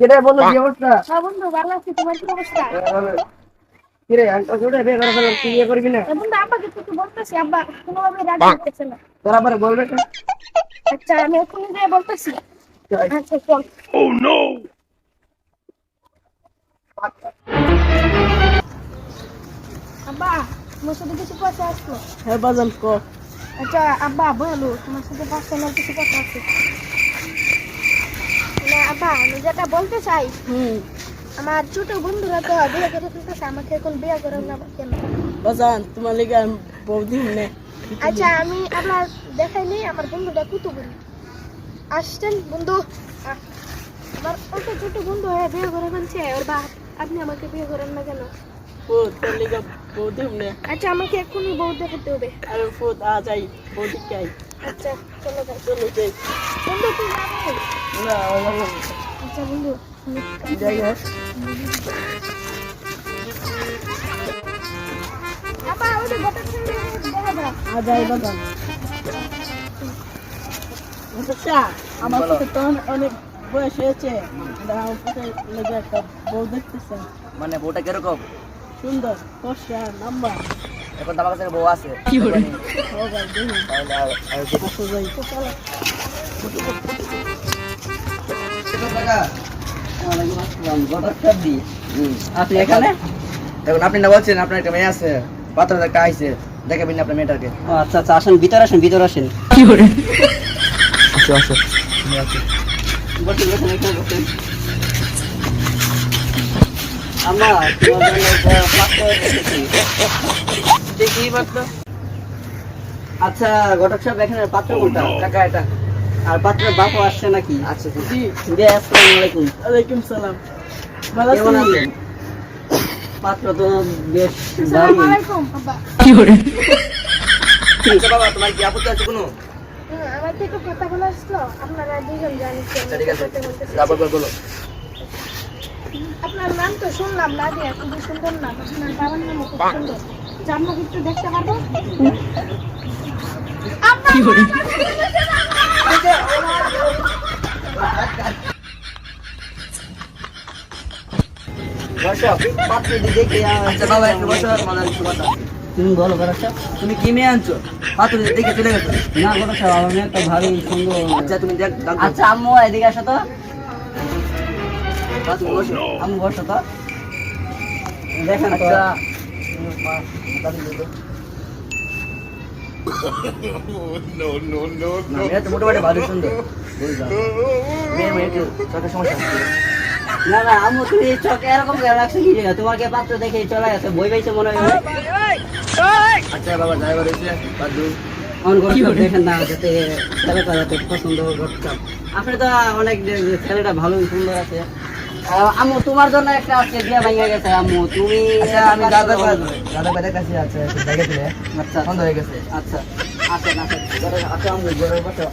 কেটে বলো কি অবস্থা? হ্যাঁ বন্ধু ভালো আছি। তোমার কি অবস্থা? কিরে আঙ্কেল ছোটে বিয়ে করে ফেলাম তুই বিয়ে করবি না? এ বন্ধু আব্বাকে তো বলতেছি আব্বা কোনোভাবে রাজি হতেছে না। তোরা আবার বলবে না আচ্ছা আমি এখনই বলতেছি। আচ্ছা চল। আব্বা তোমার সাথে কিছু কথা আসলো হ্যাঁ বাজান ক। আচ্ছা আব্বা বলো তোমার সাথে পার্সোনাল কিছু কথা আছে? আব্বা আমি যেটা বলতে চাই হুম। আমার ছোট বন্ধুরা তো বিয়ে করে ফেলতেছে আমাকে এখন বিয়ে করে না কেন? বাজান তোমার লেগে বৌদি নে আচ্ছা আমি আপনার দেখাইনি আমার বন্ধুটা কুতু বলি। আসছেন বন্ধু? আমার অত ছোট বন্ধু হয়ে বিয়ে করে ফেলছে ওর বাপ আপনি আমাকে বিয়ে করেন না কেন? আচ্ছা আমাকে এখনই বউ দেখাতে হবে। আরে ফুট আ যাই বৌদি কে আচ্ছা চলো যাই। চলো যাই। বন্ধু তুই যাবে? না বাবা আচ্ছা বন্ধু যাই হোক। আপা ওদের গোটার সঙ্গে দেখা দাও আ যাই বাজান আচ্ছা আমার সাথে তো অনেক- বয়স হয়েছে। দাও ফুটে লেগে একটা বউ দেখতেছে। মানে বউটা কীরকম? সুন্দর ফর্সা নাম্বার এখন তো আমার কাছে বউ আছে। কি করে দেখি। আপনি এখানে? দেখুন আপনি না বলছেন আপনার একটা মেয়ে আছে পাত্র একটা আইছে দেখাবেন আপনার মেয়েটাকে। ও, আচ্ছা আচ্ছা আসেন ভিতরে আসেন ভিতরে আসেন। বসেন বসেন এখানে বসেন। আমরা তোমার। দেখি পাত্র আচ্ছা ঘটক সাহেব এখানে পাত্র কোনটা? টাকা এটা। আর পাত্রের বাপও আসছে নাকি? আচ্ছা জি। জি আসসালামু আলাইকুম। ওয়ালাইকুম সালাম। কেমন আছেন? পাত্র তো বেশ আসসালামু আলাইকুম আব্বা আচ্ছা বাবা তোমার কি আপত্তি আছে কোনো? আমার থেকে কথা বলে আসলো আপনারা দুজন জানেন। কি আমি আচ্ছা ঠিক আছে। তারপর বলো আপনার নাম তো শুনলাম নাদিয়া খুবই সুন্দর নাম আপনার বাবার নামও খুব সুন্দর। একটু দেখতে পারব? আচ্ছা তুমি বলো তুমি কি মেয়ে আনছো? পাত্র দেখে চলে গেছো। না সাহেব আমার মেয়ে তো ভালোই সুন্দর। আচ্ছা তুমি দেখ আচ্ছা আম্মু এদিকে আসো তো। বসো তো। দেখেন আচ্ছা। না, মোটামুটি ভালো সুন্দর। সমস্যা না না আম্মু তুমি চোখে এরকম রাখছো কি জায়গা তোমাকে পাত্র দেখে চলে গেছে বই পাইছে মনে হয়। আচ্ছা বাবা ড্রাইভার এসে বাদু অন করে দেখেন না যাতে ছেলেটা যাতে পছন্দ করতাম আপনি তো অনেক ছেলেটা ভালো সুন্দর আছে। আম্মু তোমার জন্য একটা আজকে বিয়ে ভাঙা গেছে আম্মু। তুমি আচ্ছা আমি দাদা দাদা বাইরের কাছে আছে দিলে। আচ্ছা বন্ধ হয়ে গেছে। আচ্ছা আসেন আসেন। ঘরে আসো আম্মু ঘরে বসো।